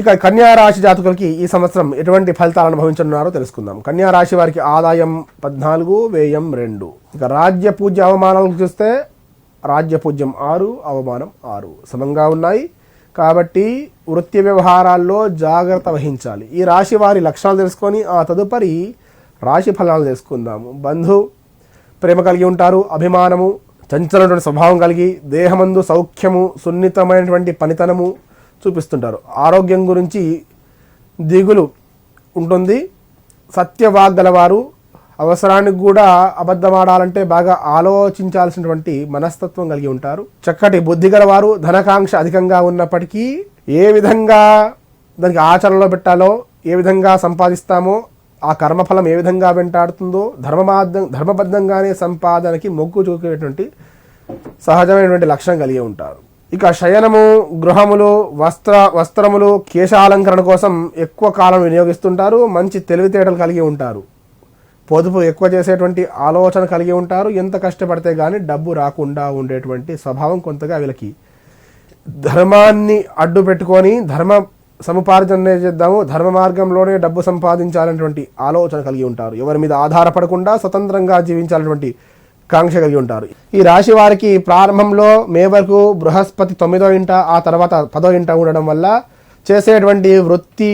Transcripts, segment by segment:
ఇక కన్యా రాశి జాతకులకి ఈ సంవత్సరం ఎటువంటి ఫలితాలు అనుభవించనున్నారో తెలుసుకుందాం. కన్యా రాశి వారికి ఆదాయం పద్నాలుగు వ్యయం రెండు. ఇక రాజ్య పూజ్య అవమానాలకు చూస్తే రాజ్య పూజ్యం ఆరు అవమానం ఆరు. సమంగా ఉన్నాయి. కాబట్టి వృత్తి వ్యవహారాల్లో జాగ్రత్త వహించాలి. ఈ రాశి వారి లక్షణాలు తెలుసుకొని ఆ తదుపరి రాశి ఫలాలు తెలుసుకుందాము. బంధు ప్రేమ కలిగి ఉంటారు అభిమానము చంచలటువంటి స్వభావం కలిగి దేహమందు సౌఖ్యము సున్నితమైనటువంటి పనితనము చూపిస్తుంటారు. ఆరోగ్యం గురించి దిగులు ఉంటుంది. సత్యవాగ్గలవారు అవసరానికి కూడా అబద్ధమాడాలంటే బాగా ఆలోచించాల్సినటువంటి మనస్తత్వం కలిగి ఉంటారు. చక్కటి బుద్ధి గలవారు ధనకాంక్ష అధికంగా ఉన్నప్పటికీ ఏ విధంగా దానికి ఆచరణలో పెట్టాలో ఏ విధంగా సంపాదిస్తామో ఆ కర్మఫలం ఏ విధంగా వెంటాడుతుందో ధర్మబద్ధం ధర్మబద్ధంగానే సంపాదనకి మొగ్గు చూపేటువంటి సహజమైనటువంటి లక్షణం కలిగి ఉంటారు. ఇక శయనము గృహములు వస్త్ర వస్త్రములు కేశాలంకరణ కోసం ఎక్కువ కాలం వినియోగిస్తుంటారు మంచి తెలివితేటలు కలిగి ఉంటారు. పొదుపు ఎక్కువ చేసేటువంటి ఆలోచన కలిగి ఉంటారు ఎంత కష్టపడితే కానీ డబ్బు రాకుండా ఉండేటువంటి స్వభావం కొంతగా వీళ్ళకి. ధర్మాన్ని అడ్డు పెట్టుకొని ధర్మ సముపార్జన చేద్దాము ధర్మ మార్గంలోనే డబ్బు సంపాదించాలనేటువంటి ఆలోచన కలిగి ఉంటారు. ఎవరి మీద ఆధారపడకుండా స్వతంత్రంగా జీవించాలనేటువంటి కాంక్ష కలిగి ఉంటారు. ఈ రాశి వారికి ప్రారంభంలో మే వరకు బృహస్పతి తొమ్మిదో ఇంట ఆ తర్వాత పదో ఇంట ఉండడం వల్ల చేసేటువంటి వృత్తి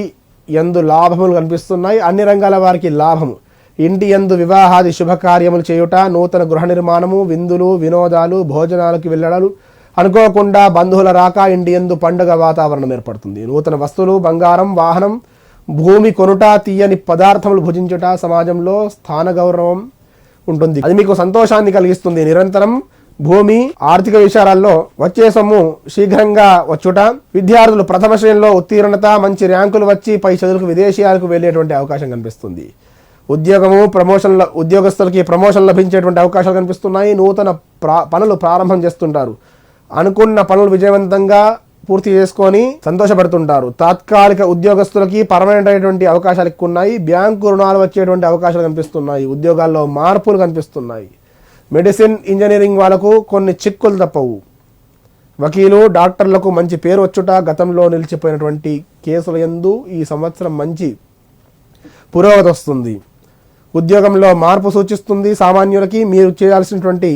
ఎందు లాభములు కనిపిస్తున్నాయి. అన్ని రంగాల వారికి లాభము. ఇంటి ఎందు వివాహాది శుభకార్యములు చేయుట నూతన గృహ నిర్మాణము విందులు వినోదాలు భోజనాలకు వెళ్ళడాలు అనుకోకుండా బంధువుల రాక ఇంటి ఎందు పండుగ వాతావరణం ఏర్పడుతుంది. నూతన వస్తువులు బంగారం వాహనం భూమి కొనుట తీయని పదార్థములు భుజించుట సమాజంలో స్థాన గౌరవం ఉంటుంది. అది మీకు సంతోషాన్ని కలిగిస్తుంది. నిరంతరం భూమి ఆర్థిక విషయాలలో వచ్చే సొమ్ము శీఘ్రంగా వచ్చుట విద్యార్థులు ప్రథమ శ్రేణిలో ఉత్తీర్ణత మంచి ర్యాంకులు వచ్చి పై చదువులకు విదేశీయాలకు వెళ్ళేటువంటి అవకాశం కనిపిస్తుంది. ఉద్యోగము ప్రమోషన్ల ఉద్యోగస్తులకి ప్రమోషన్ లభించేటువంటి అవకాశాలు కనిపిస్తున్నాయి. నూతన ప్రా పనులు ప్రారంభం చేస్తుంటారు. అనుకున్న పనులు విజయవంతంగా పూర్తి చేసుకొని సంతోషపడుతుంటారు. తాత్కాలిక ఉద్యోగస్తులకి పర్మనెంట్ అయినటువంటి అవకాశాలు ఎక్కువ ఉన్నాయి బ్యాంకు రుణాలు వచ్చేటువంటి అవకాశాలు కనిపిస్తున్నాయి. ఉద్యోగాల్లో మార్పులు కనిపిస్తున్నాయి. మెడిసిన్ ఇంజనీరింగ్ వాళ్ళకు కొన్ని చిక్కులు తప్పవు. వకీలు డాక్టర్లకు మంచి పేరు వచ్చుట గతంలో నిలిచిపోయినటువంటి కేసుల ఎందు ఈ సంవత్సరం మంచి పురోగతి వస్తుంది. ఉద్యోగంలో మార్పు సూచిస్తుంది. సామాన్యులకి మీరు చేయాల్సినటువంటి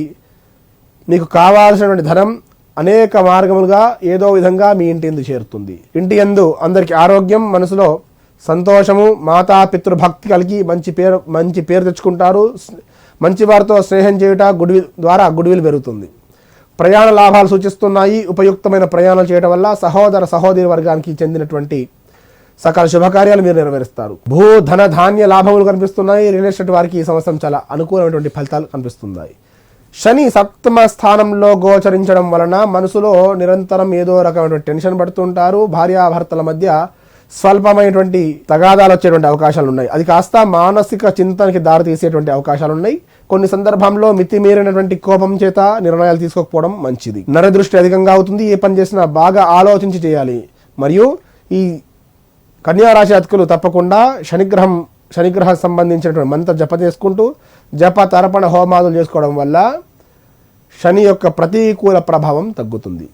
మీకు కావాల్సినటువంటి ధనం అనేక మార్గములుగా ఏదో విధంగా మీ ఇంటి ఎందు చేరుతుంది. ఇంటి ఎందు అందరికి ఆరోగ్యం మనసులో సంతోషము మాతా పితృభక్తి కలిగి మంచి పేరు మంచి పేరు తెచ్చుకుంటారు. మంచి వారితో స్నేహం చేయుట గుడి ద్వారా గుడివిలు పెరుగుతుంది. ప్రయాణ లాభాలు సూచిస్తున్నాయి. ఉపయుక్తమైన ప్రయాణం చేయడం వల్ల సహోదర సహోదరి వర్గానికి చెందినటువంటి సకల శుభకార్యాలు మీరు నెరవేరుస్తారు. భూ ధన ధాన్య లాభములు కనిపిస్తున్నాయి. రియల్ ఎస్టేట్ వారికి ఈ సంవత్సరం చాలా అనుకూలమైనటువంటి ఫలితాలు కనిపిస్తున్నాయి. శని సప్తమ స్థానంలో గోచరించడం వలన మనసులో నిరంతరం ఏదో రకమైనటువంటి టెన్షన్ పడుతుంటారు. భార్యాభర్తల మధ్య స్వల్పమైనటువంటి తగాదాలు వచ్చేటువంటి అవకాశాలు ఉన్నాయి అది కాస్త మానసిక చింతనకి దారి తీసేటువంటి అవకాశాలు ఉన్నాయి కొన్ని సందర్భంలో మితిమీరినటువంటి కోపం చేత నిర్ణయాలు తీసుకోకపోవడం మంచిది. నరదృష్టి అధికంగా అవుతుంది. ఏ పని చేసినా బాగా ఆలోచించి చేయాలి. మరియు ఈ కన్యారాశి అతుకులు అతికులు తప్పకుండా శనిగ్రహం శనిగ్రహ సంబంధించినటువంటి మంత్ర జప చేసుకుంటూ జప తర్పణ హోమాదులు చేసుకోవడం వల్ల శని యొక్క ప్రతికూల ప్రభావం తగ్గుతుంది.